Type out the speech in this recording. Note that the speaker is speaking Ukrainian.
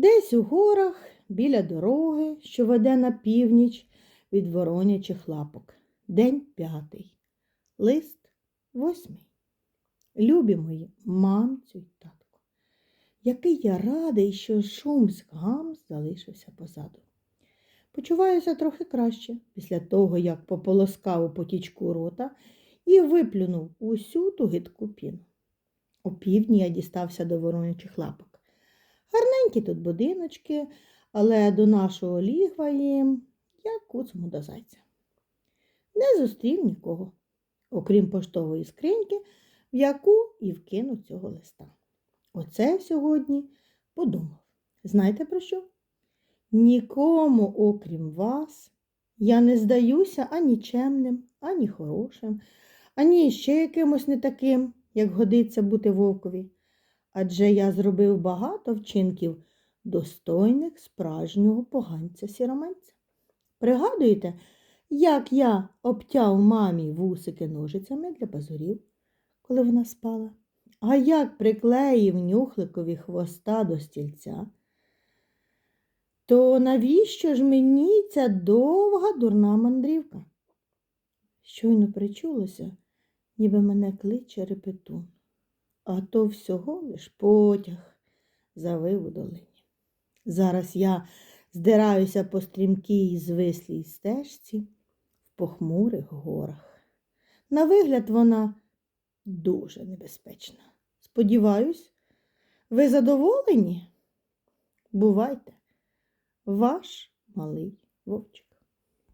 Десь у горах, біля дороги, що веде на північ від воронячих лапок. День п'ятий. Лист восьмий. Любі мої, мамцю й татку, який я радий, що шумськ гамс залишився позаду. Почуваюся трохи краще після того, як пополоскав у потічку рота і виплюнув усю ту гидку піну. Півдні я дістався до воронячих лапок. Гарненькі тут будиночки, але до нашого лігва їм як куцому до зайця. Не зустрів нікого, окрім поштової скриньки, в яку і вкинув цього листа. Оце сьогодні подумав. Знаєте про що? Нікому, окрім вас, я не здаюся ані чемним, ані хорошим, ані ще якимось не таким, як годиться бути вовкові. Адже я зробив багато вчинків, достойних справжнього поганця сіроманця. Пригадуєте, як я обтяв мамі вусики ножицями для пазурів, коли вона спала? А як приклеїв нюхликові хвоста до стільця? То навіщо ж мені ця довга дурна мандрівка? Щойно причулося, ніби мене кличе репетун, а то всього лиш потяг завив у долині. Зараз я здираюся по стрімкій звислій стежці в похмурих горах. На вигляд вона дуже небезпечна. Сподіваюсь, ви задоволені? Бувайте, ваш малий вовчик.